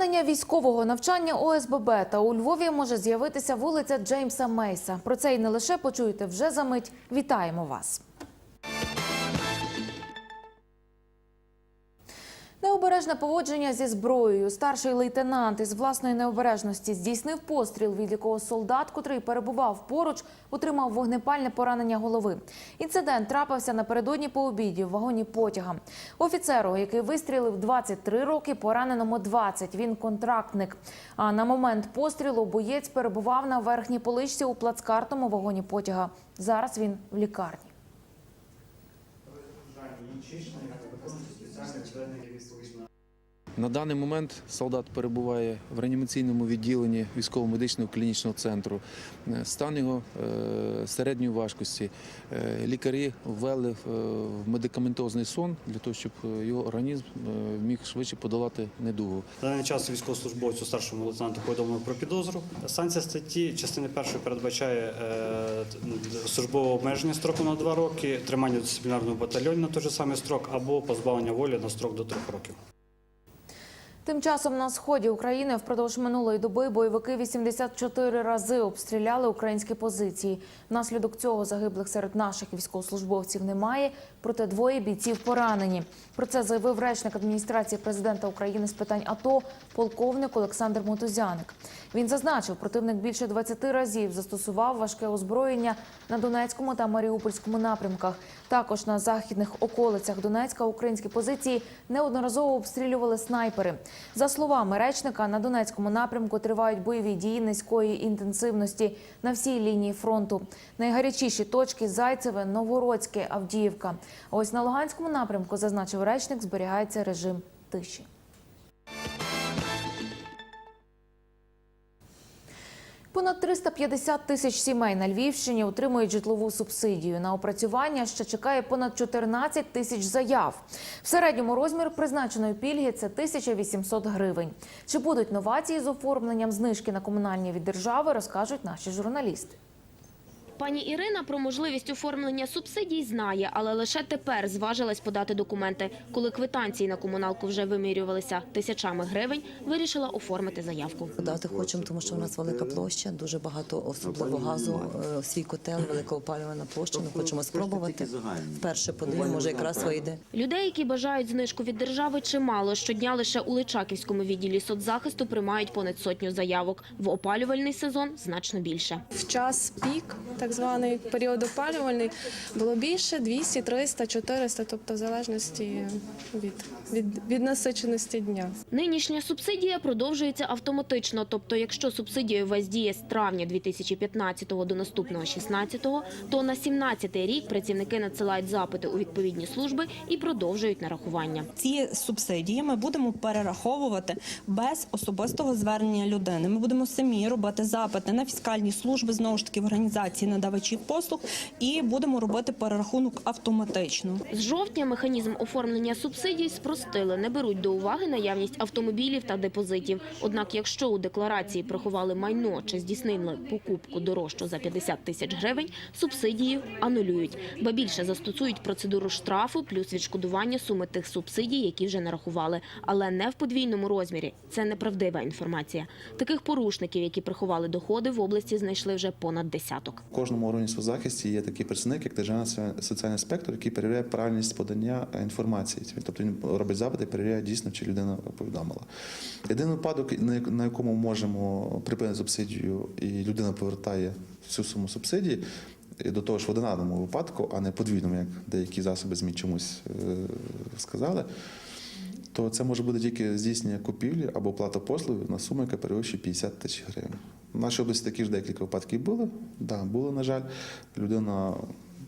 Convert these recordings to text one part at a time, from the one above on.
Поранення військового навчання ОСББ та у Львові може з'явитися вулиця Джеймса Мейса. Про це і не лише почуєте вже за мить. Вітаємо вас. Необережне поводження зі зброєю. Старший лейтенант із власної необережності здійснив постріл, від якого солдат, котрий перебував поруч, отримав вогнепальне поранення голови. Інцидент трапився напередодні по обіді в вагоні потяга. Офіцеру, який вистрілив 23 роки, пораненому 20. Він контрактник. А на момент пострілу боєць перебував на верхній поличці у плацкартному вагоні потяга. Зараз він в лікарні. На даний момент солдат перебуває в реанімаційному відділенні військово-медичного клінічного центру. Е, Стан його е, середньої важкості. Е, Лікарі ввели в медикаментозний сон для того, щоб його організм міг швидше подолати недугу. На даний час військовослужбовцю старшому лейтенанту повідомлено про підозру. Санкція статті частини першої передбачає е, службове обмеження строку на два роки, тримання в дисциплінарному батальйоні на той же самий строк або позбавлення волі на строк до трьох років. Тим часом на сході України впродовж минулої доби бойовики 84 рази обстріляли українські позиції. Внаслідок цього загиблих серед наших військовослужбовців немає, проте двоє бійців поранені. Про це заявив речник адміністрації президента України з питань АТО полковник Олександр Мотузяник. Він зазначив, противник більше 20 разів застосував важке озброєння на Донецькому та Маріупольському напрямках. Також на західних околицях Донецька українські позиції неодноразово обстрілювали снайпери. За словами речника, на Донецькому напрямку тривають бойові дії низької інтенсивності на всій лінії фронту. Найгарячіші точки Зайцеве, Новгородське, Авдіївка. Ось на Луганському напрямку, зазначив речник, зберігається режим тиші. Понад 350 тисяч сімей на Львівщині отримують житлову субсидію. На опрацювання ще чекає понад 14 тисяч заяв. В середньому розмір призначеної пільги це 1800 гривень. Чи будуть новації з оформленням знижки на комунальні від держави, розкажуть наші журналісти. Пані Ірина про можливість оформлення субсидій знає, але лише тепер зважилась подати документи. Коли квитанції на комуналку вже вимірювалися тисячами гривень, вирішила оформити заявку. Дати хочемо, тому що в нас велика площа, дуже багато особливо газу, е, свій котел, велика опалювана площа. Ми хочемо спробувати. Вперше подивимо, може якраз вийде. Людей, які бажають знижку від держави, чимало. Щодня лише у Личаківському відділі соцзахисту приймають понад сотню заявок. В опалювальний сезон значно більше. В час пік, так званий період опалювальний, було більше 200, 300, 400, тобто в залежності від, від, від насиченості дня. Нинішня субсидія продовжується автоматично. Тобто, якщо субсидія весь діє з травня 2015 до наступного 16, то на 17 рік працівники надсилають запити у відповідні служби і продовжують нарахування. ці субсидії ми будемо перераховувати без особистого звернення людини. Ми будемо самі робити запити на фіскальні служби знову ж таки в організації надавачів послуг і будемо робити перерахунок автоматично. З жовтня механізм оформлення субсидій спростили, не беруть до уваги наявність автомобілів та депозитів. Однак, якщо у декларації приховали майно чи здійснили покупку дорожчу за 50 тисяч гривень, субсидії анулюють. Ба більше застосують процедуру штрафу плюс відшкодування суми тих субсидій, які вже нарахували, але не в подвійному розмірі. Це неправдива інформація. Таких порушників, які приховали доходи, в області знайшли вже понад десяток. Кожному органі соцзахисті є такий представник, як державний соціальний інспектор, який перевіряє правильність подання інформації. Тобто він робить запити і перевіряє дійсно, чи людина повідомила. Єдиний випадок, на якому можемо припинити субсидію, і людина повертає всю суму субсидії. І до того ж в одинарному випадку, а не подвійному, як деякі засоби ЗМІ чомусь е, сказали, то це може бути тільки здійснення купівлі або оплата послуги на суму, яка перевищує 50 тисяч гривень. В нашій області такі ж декілька випадків були. Да, Було, на жаль, людина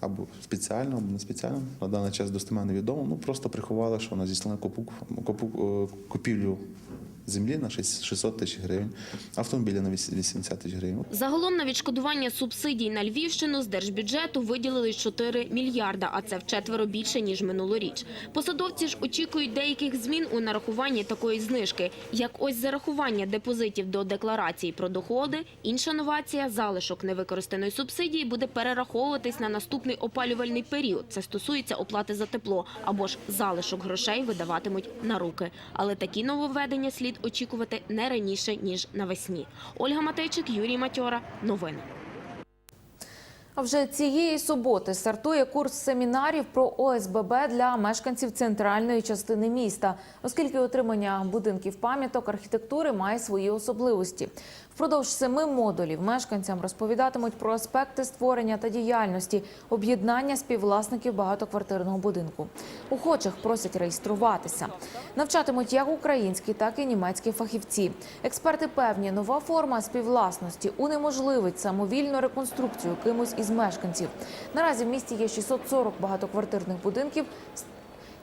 або спеціально, або не спеціально, на даний час достеменно відомо, ну просто приховала, що вона здійснила е, купівлю землі на 600 тисяч гривень, автомобіля на 80 тисяч гривень. Загалом на відшкодування субсидій на Львівщину з держбюджету виділили 4 мільярда, а це вчетверо більше, ніж минулоріч. Посадовці ж очікують деяких змін у нарахуванні такої знижки, як ось зарахування депозитів до декларації про доходи. Інша новація – залишок невикористаної субсидії буде перераховуватись на наступний опалювальний період. Це стосується оплати за тепло, або ж залишок грошей видаватимуть на руки. Але такі нововведення слід слід очікувати не раніше ніж навесні. Ольга Матейчик, Юрій Матьора. Новини. А вже цієї суботи стартує курс семінарів про ОСББ для мешканців центральної частини міста, оскільки отримання будинків пам'яток архітектури має свої особливості. Впродовж семи модулів мешканцям розповідатимуть про аспекти створення та діяльності об'єднання співвласників багатоквартирного будинку. Охочих просять реєструватися. Навчатимуть як українські, так і німецькі фахівці. Експерти певні, нова форма співвласності унеможливить самовільну реконструкцію кимось із мешканців. Наразі в місті є 640 багатоквартирних будинків,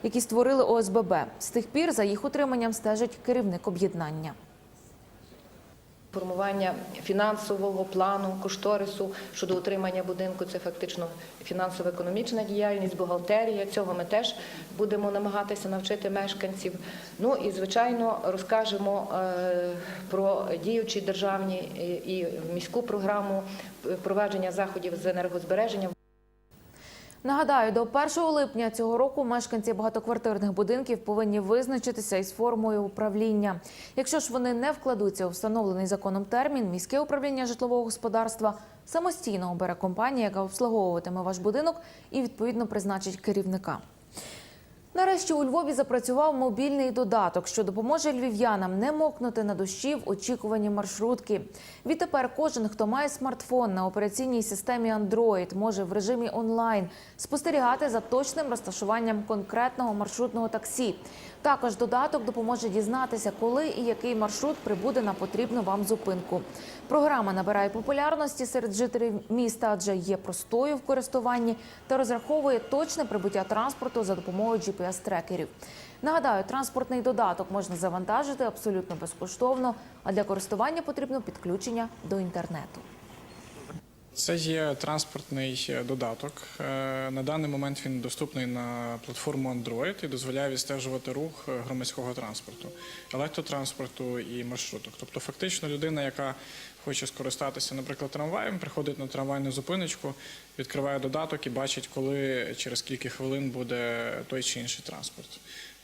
які створили ОСББ. З тих пір за їх утриманням стежить керівник об'єднання. Формування фінансового плану, кошторису щодо утримання будинку це фактично фінансово-економічна діяльність, бухгалтерія. Цього ми теж будемо намагатися навчити мешканців. Ну і звичайно розкажемо е, про діючі державні і- і міську програму провадження заходів з енергозбереження. Нагадаю, до 1 липня цього року мешканці багатоквартирних будинків повинні визначитися із формою управління. Якщо ж вони не вкладуться у встановлений законом термін, міське управління житлового господарства самостійно обере компанію, яка обслуговуватиме ваш будинок і відповідно призначить керівника. Нарешті у Львові запрацював мобільний додаток, що допоможе львів'янам не мокнути на дощі в очікуванні маршрутки. Відтепер кожен, хто має смартфон на операційній системі Android, може в режимі онлайн спостерігати за точним розташуванням конкретного маршрутного таксі. Також додаток допоможе дізнатися, коли і який маршрут прибуде на потрібну вам зупинку. Програма набирає популярності серед жителів міста, адже є простою в користуванні та розраховує точне прибуття транспорту за допомогою GPS-трекерів. Нагадаю, транспортний додаток можна завантажити абсолютно безкоштовно, а для користування потрібно підключення до інтернету. Це є транспортний е, додаток. Е, На даний момент він доступний на платформу Android і дозволяє відстежувати рух е, громадського транспорту, електротранспорту і маршруток. Тобто, фактично, людина, яка хоче скористатися, наприклад, трамваєм, приходить на трамвайну зупиночку, відкриває додаток і бачить, коли через скільки хвилин буде той чи інший транспорт.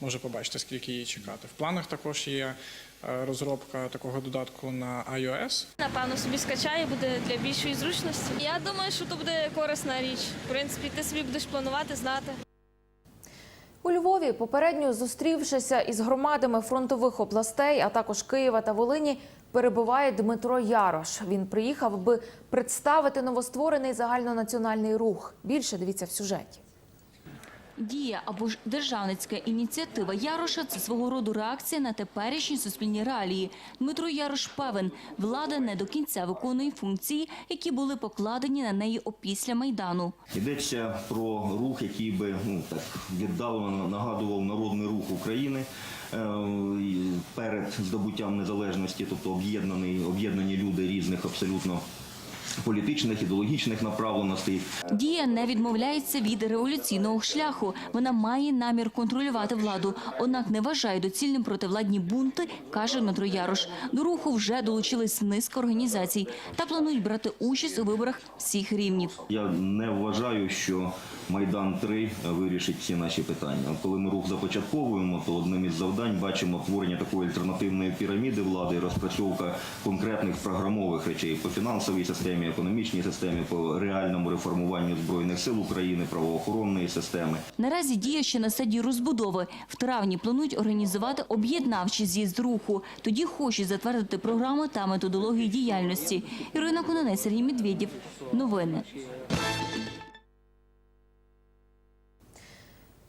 Може побачити, скільки її чекати. В планах також є е, розробка такого додатку на iOS. Напевно, собі скачає, буде для більшої зручності. Я думаю, що то буде корисна річ. В принципі, ти собі будеш планувати, знати. У Львові, попередньо зустрівшися із громадами фронтових областей, а також Києва та Волині, перебуває Дмитро Ярош. Він приїхав, аби представити новостворений загальнонаціональний рух. Більше дивіться в сюжеті. Дія або ж державницька ініціатива Яроша – це свого роду реакція на теперішні суспільні реалії. Дмитро Ярош певен, влада не до кінця виконує функції, які були покладені на неї опісля Майдану. Йдеться про рух, який би ну так віддалено нагадував народний рух України е, перед здобуттям незалежності, тобто об'єднані люди різних абсолютно політичних ідеологічних направленостей. Дія не відмовляється від революційного шляху. Вона має намір контролювати владу, однак не вважає доцільним противладні бунти, каже Дмитро Ярош. До руху вже долучились низка організацій та планують брати участь у виборах всіх рівнів. Я не вважаю, що Майдан 3 вирішить всі наші питання. Коли ми рух започатковуємо, то одним із завдань бачимо творення такої альтернативної піраміди влади, розпрацьовка конкретних програмових речей по фінансовій системі, економічній системі, по реальному реформуванню збройних сил України, правоохоронної системи. Наразі діє ще на стадії розбудови. В травні планують організувати об'єднавчий з'їзд руху. Тоді хочуть затвердити програму та методологію діяльності. Ірина Кононець, Сергій Медведєв. Новини.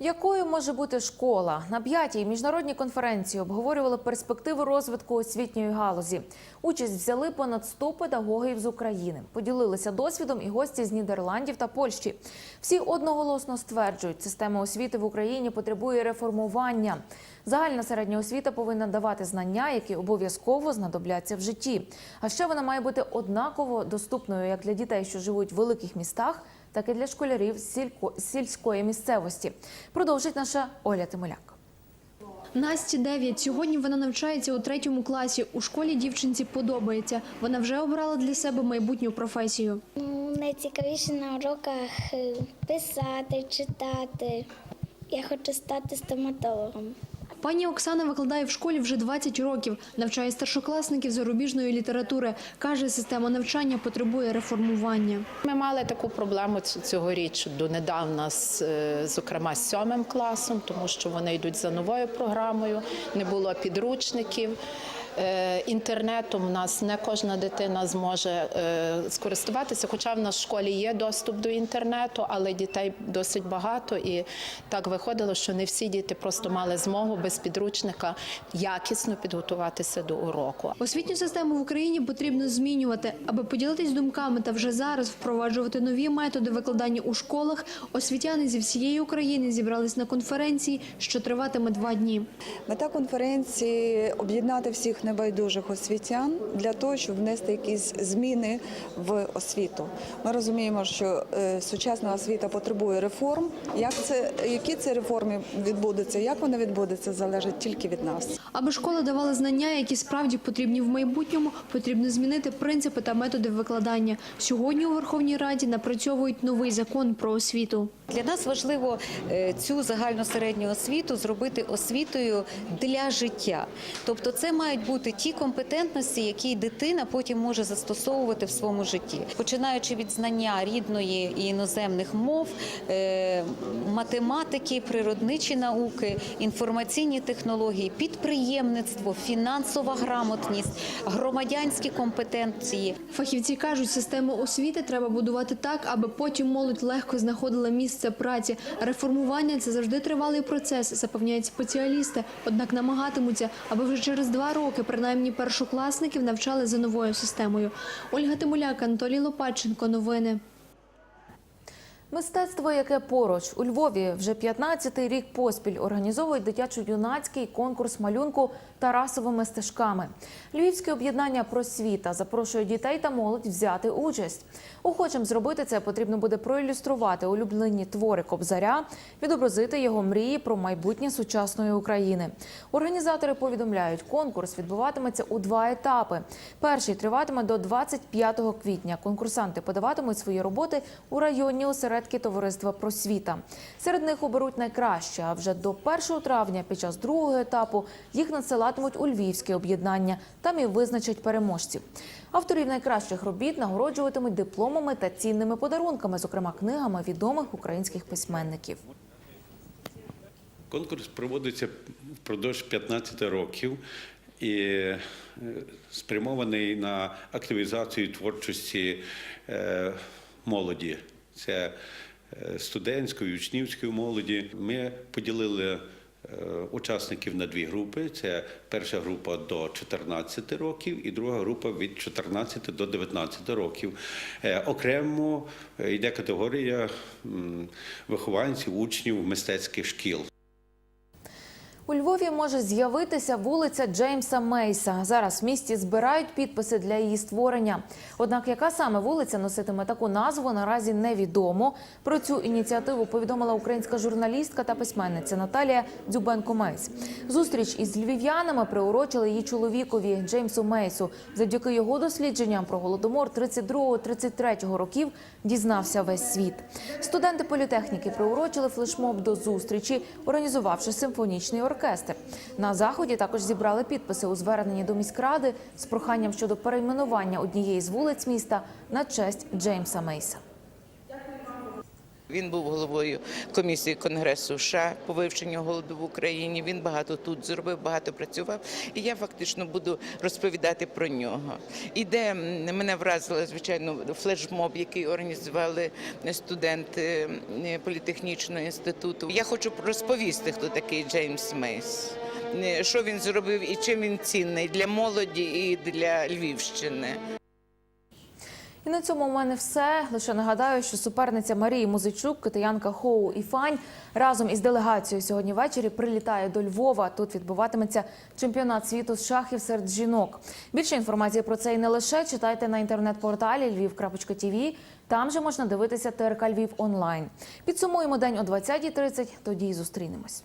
Якою може бути школа? На п'ятій міжнародній конференції обговорювали перспективи розвитку освітньої галузі. Участь взяли понад 100 педагогів з України. Поділилися досвідом і гості з Нідерландів та Польщі. Всі одноголосно стверджують, система освіти в Україні потребує реформування. Загальна середня освіта повинна давати знання, які обов'язково знадобляться в житті. А ще вона має бути однаково доступною як для дітей, що живуть в великих містах, так і для школярів сілько- сільської місцевості. Продовжить наша Оля Тимоляк. Насті 9. Сьогодні вона навчається у третьому класі. У школі дівчинці подобається. Вона вже обрала для себе майбутню професію. Найцікавіше на уроках е, писати, читати. Я хочу стати стоматологом. Пані Оксана викладає в школі вже 20 років, навчає старшокласників зарубіжної літератури. Каже, система навчання потребує реформування. Ми мали таку проблему цьогоріч донедавна, з, е, зокрема з сьомим класом, тому що вони йдуть за новою програмою, не було підручників. Е, Інтернетом у нас не кожна дитина зможе е, скористуватися, хоча в нас в школі є доступ до інтернету, але дітей досить багато, і так виходило, що не всі діти просто мали змогу без підручника якісно підготуватися до уроку. Освітню систему в Україні потрібно змінювати, аби поділитись думками та вже зараз впроваджувати нові методи викладання у школах. Освітяни зі всієї України зібрались на конференції, що триватиме два дні. Мета конференції об'єднати всіх небайдужих освітян для того, щоб внести якісь зміни в освіту. Ми розуміємо, що е, сучасна освіта потребує реформ. Як це які ці реформи відбудуться, як вони відбудуться, залежить тільки від нас. Аби школи давали знання, які справді потрібні в майбутньому, потрібно змінити принципи та методи викладання. Сьогодні у Верховній Раді напрацьовують новий закон про освіту. Для нас важливо е, цю загальну середню освіту зробити освітою для життя. Тобто, це мають бути ті компетентності, які дитина потім може застосовувати в своєму житті, починаючи від знання рідної і іноземних мов, е, математики, природничі науки, інформаційні технології, підприємництво, фінансова грамотність, громадянські компетенції. Фахівці кажуть, систему освіти треба будувати так, аби потім молодь легко знаходила місце праці. Реформування це завжди тривалий процес, запевняють спеціалісти. Однак намагатимуться, аби вже через два роки принаймні першокласників навчали за новою системою. Ольга Тимуляк, Анатолій Лопатченко. Новини. Мистецтво, яке поруч у Львові вже 15-й рік поспіль організовують дитячо-юнацький конкурс малюнку Тарасовими стежками. Львівське об'єднання просвіта запрошує дітей та молодь взяти участь. Охочим зробити це потрібно буде проілюструвати улюблені твори Кобзаря, відобразити його мрії про майбутнє сучасної України. Організатори повідомляють, конкурс відбуватиметься у два етапи. Перший триватиме до 25 квітня. Конкурсанти подаватимуть свої роботи у районні осередки товариства просвіта. Серед них оберуть найкраще. А вже до 1 травня, під час другого етапу, їх надсилатимуть у львівське об'єднання. Там і визначать переможців. Авторів найкращих робіт нагороджуватимуть дипломами та цінними подарунками, зокрема книгами відомих українських письменників. Конкурс проводиться впродовж 15 років і е, спрямований на активізацію творчості е, молоді. Це е, студентської, учнівської молоді. Ми поділили учасників на дві групи. Це перша група до 14 років і друга група від 14 до 19 років. Е, Окремо е, йде категорія вихованців, учнів мистецьких шкіл. У Львові може з'явитися вулиця Джеймса Мейса. Зараз в місті збирають підписи для її створення. Однак, яка саме вулиця носитиме таку назву, наразі невідомо. Про цю ініціативу повідомила українська журналістка та письменниця Наталія Дзюбенко Мейс. Зустріч із львів'янами приурочили її чоловікові Джеймсу Мейсу. Завдяки його дослідженням про голодомор 32-33 років дізнався весь світ. Студенти політехніки приурочили флешмоб до зустрічі, організувавши симфонічний оркестр. На заході також зібрали підписи у зверненні до міськради з проханням щодо перейменування однієї з вулиць міста на честь Джеймса Мейса. Він був головою комісії Конгресу США по вивченню голоду в Україні. Він багато тут зробив, багато працював. І я фактично буду розповідати про нього. Іде мене вразило, звичайно, флешмоб, який організували студенти політехнічного інституту. Я хочу розповісти, хто такий Джеймс Мейс. е, Що він зробив і чим він цінний для молоді і для Львівщини. І на цьому у мене все. Лише нагадаю, що суперниця Марії Музичук, китаянка Хоу Іфань разом із делегацією сьогодні ввечері прилітає до Львова. Тут відбуватиметься чемпіонат світу з шахів серед жінок. Більше інформації про це і не лише читайте на інтернет-порталі lviv.tv. Там же можна дивитися ТРК Львів онлайн. Підсумуємо день о 20.30, Тоді й зустрінемось.